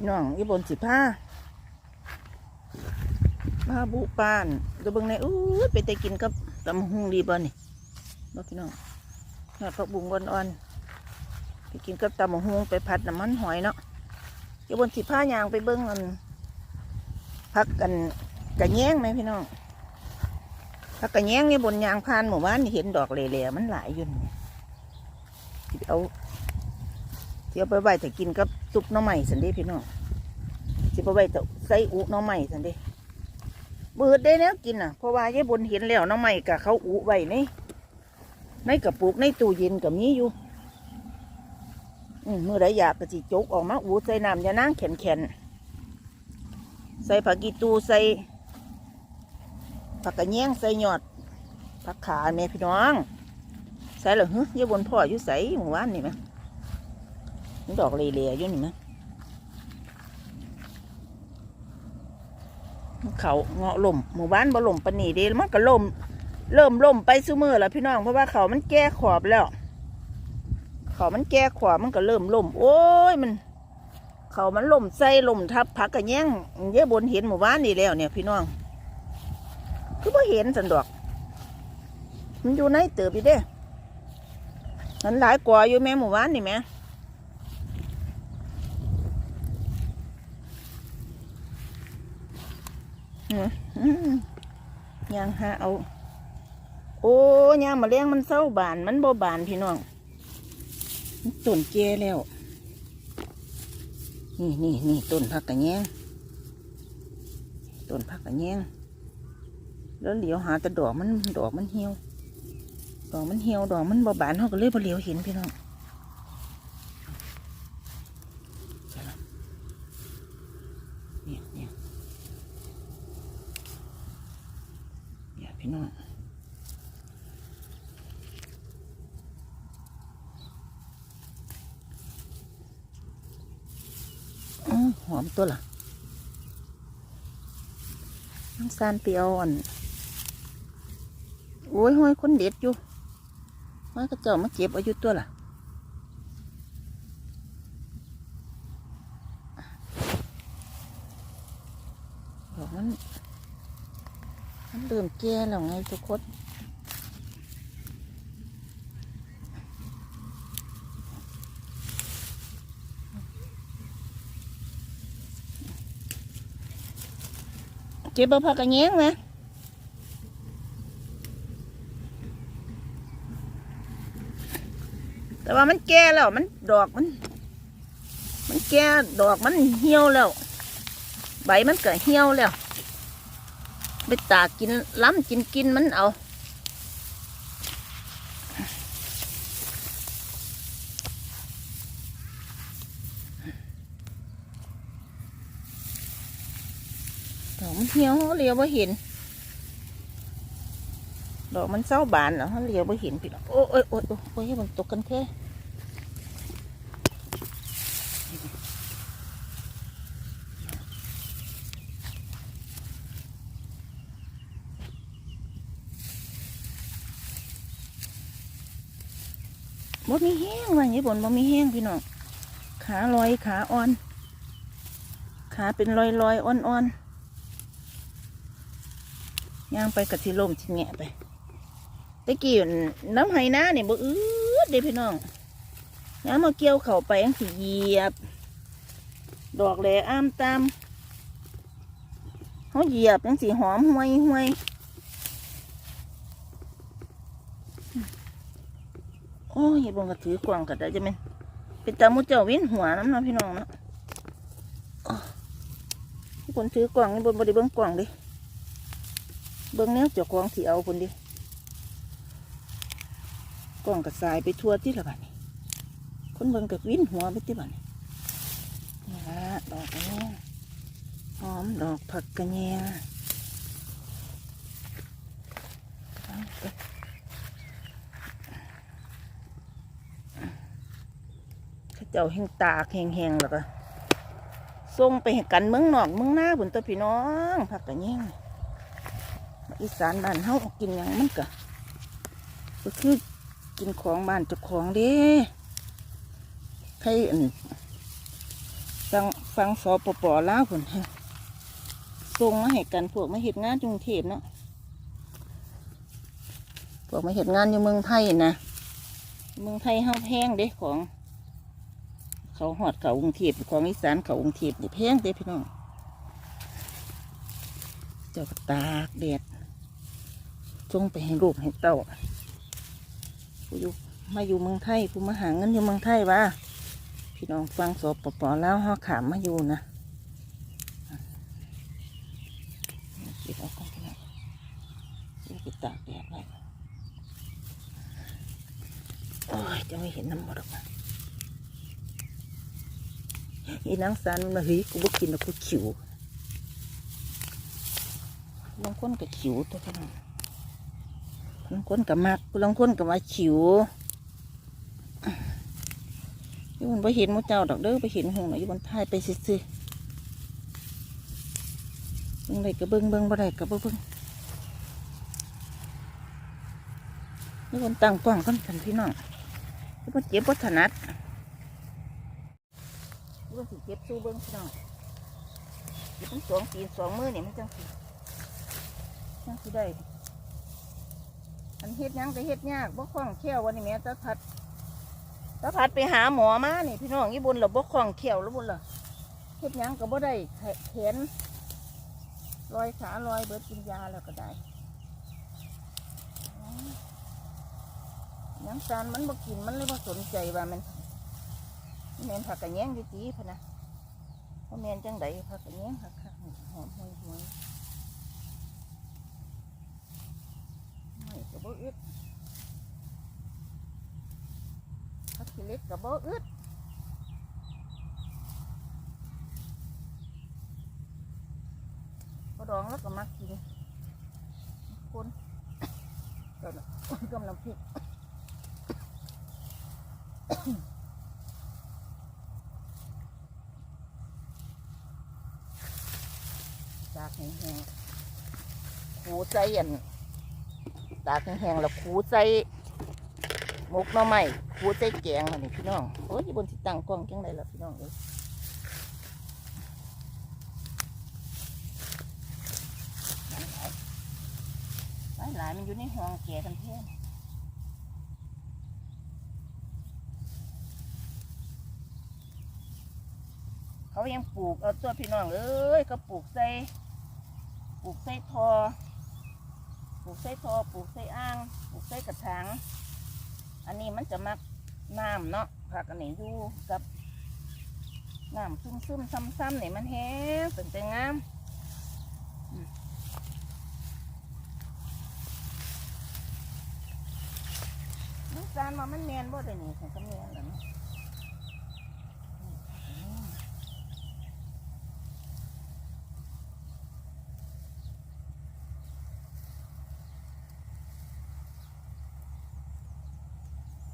พี่น้องอีบนสิผ้ามาบุปานดูเบิ่งในอู้ไปแต่กินกับตำหุงดีบ่นี่บ่พี่น้องยอดผักบุ้งอ่อนๆไปกินกับตำหุงไปผัดน้ำมันหอยเนาะอีบนสิผ้ายางไปเบิ่งอันพักกันกระแยงไหมพี่น้องพักกระแยงนี่บนยางพานหมู่บ้านเห็นดอกเหล่ๆมันหลายอยู่นี่สิเอาสิเอาไปไว้ถ้ากินกับ ซุปน้ำใหม่สันเดีพี่น้องสิไปไว้ถ้าใส่อุน้ำใหม่สันเดีเบิดได้แล้วกินอะเพราะว่ายายบนเห็นแล้วน้ำใหม่กับเขาอุไว้ในในกระปุกในตู้เย็นกับมีอยู่อืมมื่อไรอยากก็จิจกออกมาอูใส่น้ำยานางแข็งแข็งใส่ผักกีตูใส่ผักกระแยงใส่หยอดผักขาแม่พี่น้อง ใส่เหรอฮึยายบนพ่ออยู่ใส่หมู่บ้านนี่ไหม ดอกเลียๆอยู่นี่มั้ยเขาเงาะล่มหมู่บ้านบ่ล่มปนีเดีมันก็ล่มเริ่มล่มไปซุมือแล้วพี่น้องเพราะว่าเขามันแก่ขอบแล้ว เขามันแก่ขอบมันก็เริ่มล่มโอ้ยมัน เขามันล่มใส่ล่มทับผักกระแยงเยอะบนเห็นหมู่บ้านนี่แล้วเนี่ยพี่น้อง คือบ่เห็นสันดอก มันอยู่ในเติบอยู่เด้มันหลายกว่าอยู่แม่หมู่บ้านนี่แม่ อืมอืม ยางหาเอา โอ้ยางมาเลี้ยงมันเศร้าบาน มันบ่บานพี่น้องต้นเจแล้ว นี่นี่นี่ต้นผักกระแยงต้นผักกระแยงแล้วเหลียวหาแต่ดอกมันดอกมันเหี่ยว ดอกมันเหี่ยวดอกมันบ่บานเขาก็เลยบ่เหลียวเห็นพี่น้องเนี่ยเนี่ย เนี่ยพี่น้องอื้อหอ มตัวล่ะน้ำซานเปียวอ่อนโอ้ยห้อยคนเด็ดอยู่มากระเจ้ามาเก็บเอาอยุตัวล่ะดอกมันมันเริ่มแก่แล้วไงทุกคน เจ็บบ่พักกระแยงไหมแต่ว่ามันแก่แล้วมันดอกมัน มันแก่ดอกมันเหี่ยวแล้ว ใบมันก็เหี่ยวแล้ว ไปตากกินล้ำกินกินมันเอา ดอกมันเหี่ยวเขาเลียวไ่เห็น ดอกมันเศร้าบานแล้วเขาเลียวไ่เห็นพี่น้องโอ้ยโอ้ยโอ้ยโอ้ยมันตกกันแค่บ่มีแห้งว่าอย่างนี้บนบ่มีแห้งพี่น้อง ขาลอยขาอ่อน ขาเป็นลอยลอยอ่อนอ่อน ย่างไปกับที่ลมที่แงะไปตะกี้น้ำไหน้าเนี่ยบ่อืดเด้พี่น้องน้ำมาเกี่ยวเข่าไปยังสิเหยียบ ดอกแหล่อ้ามตามเขาเหยียบยังสีหอมห่วยห่วยโอ้ยเห็นบงกระถือกวางก็ได้จะเป็นเป็นตามุเจ้าวินหัวน้ำนะพี่น้องเนาะคนถือกล่องนี่บนบริเบิ้งกล่องดิ เบิ้งแนวเจ้าของที่เอาคนดิกล่องกระสายไปทั่วที่ละบ้านนี่คนเบิ้งกับวินหัวไปที่บ้านนี่นี่ละดอกนี้หอมดอกผักกระเนียเอาเจ้าแห้งตาแห้งๆแล้วก็ส่งไปให้กันเมืองนอกเมืองหน้าผุนตัวพี่น้องผักกระแยง อีสานบ้านเฮากินหยังมันก็ก็คือกินของบ้านเจ้าของเด้ใครอันสั่งฟังสอปปลาผลส่งมาให้กันพวกมาเห็ดงานกรุงเทพเนาะพวกมาเห็ดงานอยู่เมืองไทยนะเมืองไทยห้าแพงเด้ของ เขาหอดเขากรุงเทพของอีสานเขากรุงเทพนี่แพงเด้พี่น้องเจ้าก็ตากแดด ส่งไปให้ลูกให้เต้าผู้อยู่มาอยู่เมืองไทยผู้มาหาเงินอยู่เมืองไทยว่าพี่น้องฟังสอบปปแล้วห่อขามมาอยู่นะเก็บเอาก่อนพี่น้องเดี๋ยวไปตากแดดไว้โอ้ยจะไม่เห็นน้ำหมดหรอกอีนางสันมันมาเฮ้ยกูบ่กินแล้วกูขิวบางคนก็ขิวตัวพี่น้อง บางคนก็มักบางคนก็ว่าขิวอยู่บนไปเห็นมูเจ้าดอกเด้อไปเห็นหงหน่อยอยู่บนท้ายไปซื่อเบิ่งได้ก็เบิ่งเบิ่งบ่ได้ก็บ่เบิ่งนี่บนตั้งกล้องกันกันพี่น้องนี่บนเจ็บบ่ถนัดนี่บนสิเจ็บสู้เบิ่งพี่น้องเจ็บทั้งสองตีนสองมือเนี่ยมันจังสิจังสิได้ อันเฮ็ดหยังก็เฮ็ดยากบ่คล่องแคล่ววันนี้แม่ตาทัดถ้าพัดไปหาหมอมานี่พี่น้องยี่บุญเราบกคล่องเขียวแล้วบุญเหรอเฮ็ดหยังก็บ่ได้แขแขนรอยขาลอยเบิดกินยาแล้วก็ได้ยังซานมันบ่กินมันเลยบ่สนใจว่ามันแมนผักกระแยงอยู่ตีพะนะเพราะแมนจังไดผักกระแยงผักคักๆหอมห่วยห่วยไม่ก็บ่ อึดผักขี้เล็กกับบ่อึดพอดองแล้วก็มากินคนเดี๋ยวนะโอ้ยกำลังพริกจากแห้งๆขูใจอัน ตากแห้งๆแล้วขูใจหมกหน่อไม้คูใจแกงอันนี้พี่น้องโอ้ยบนที่ตั้งกล้องจังไดล่ะพี่น้องเอ้ยหลายหลายมันอยู่ในห้องแก่กันเท่นเขายังปลูกเอาตัวพี่น้องเอ้ยเขาปลูกใส่ปลูกใส่ทอ ลูกใส่ทอปลูกใส่อ่างปลูกใส่กระถางอันนี้มันจะมักน้ำเนาะผักอันนี้อยู่กับน้ำซึมซึมๆซ้ำๆเนี่ยมันแห้งเป็นแต่งามอืมน้ำตาลมามันแมนบ่ได้นี่ฉันก็แมนแล้วเนาะอืม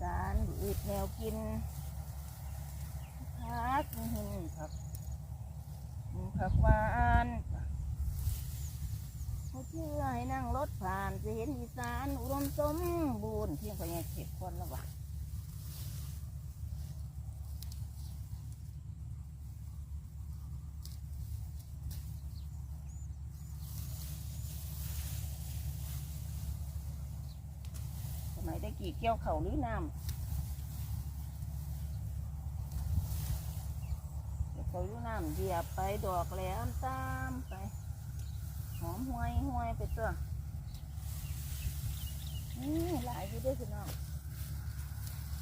สารอืดแนวกินผักหินผักผักหวานเขาเชื่อให้นั่งรถผ่านจะเห็นอีสานอุดมสมบูรณ์เพียงพอยังเข็ดคนละวะสมัยได้กี่เกี่ยวเขาหรือน้ำ เขาอยู่น้ำเหยียบไปดอกแหลมตามไป หอมห้วยห้วยไปตัวนี่หลายอยู่ด้วยพี่น้อง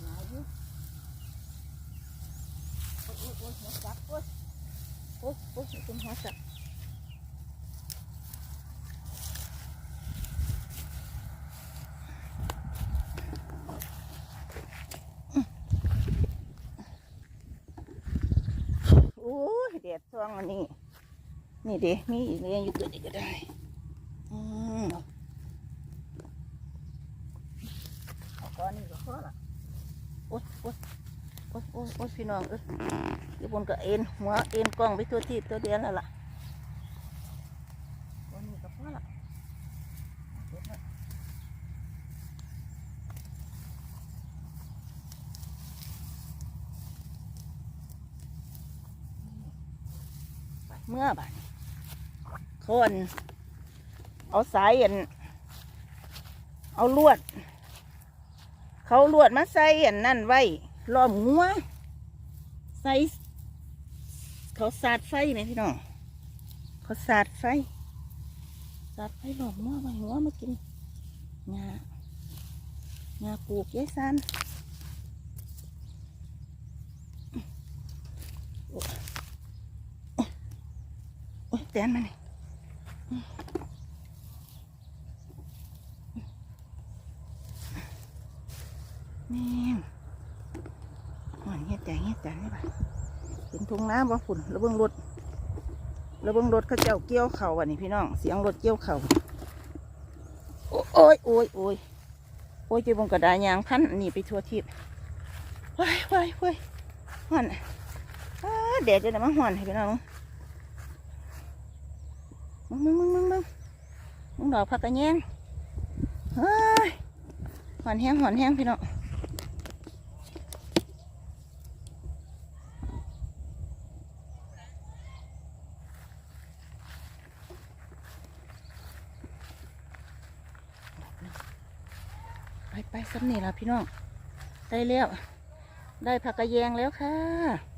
หลายอยู่โอ๊ยโอ๊ยโอ๊ยหัวจับโอ๊ยโอ๊ยโอ๊ยคุณหัวจับโอ้ยแดดช่วงอันนี้ นี่เด็มีอีกเรื่องอยู่ตัวนี้ก็ได้ อืมเอาก้อนนี้ก็พอละโอ๊ยโอ๊ยโอ๊ยโอ๊ยพี่น้องเอ้ยอยู่นก็เอ็นหัวเอ็นกล้องไปตัวที่ตัวเดียวแล้วล่ะก้อนนี้ก็พอละเก็บไว้ เมื่อบาดคนเอาสายอันเอาลวด เขาลวดมาใส่อันนั่นไว้ล้อมงัวใส่เขาสาดไฟไหมพี่น้องเขาสาดไฟสาดไฟล้อมงัวไว้งัวมากินงางาปลูกยายซันโอ้โอ้ย แตนมานี่แม่หอนเฮ็ดแต่เฮ็ดแต่นี่บ่ะเป็นทุ่งน้ำบ่ฝุ่นระเบิงรถระเบิงรถเขาเจ้าเกี่ยวเข่าวันนี้พี่น้อง เสียงรถเกี่ยวเข่าโอ้ยโอ้ยโอ้ยโอ้ยจะบงกระดาษยางพันนี่ไปทั่วทิพย์ว้ายว้ายว้ายหอนอ้าแดดจะได้มาหอนให้พี่น้อง มึงมึงมึงมึงมึงมึงดอกผักกระแยงเฮ้ยหอนแห้งหอนแห้งพี่น้องไปไปสำนี่แล้วพี่น้อง ได้แล้ว ได้ผักกระแยงแล้วค่ะ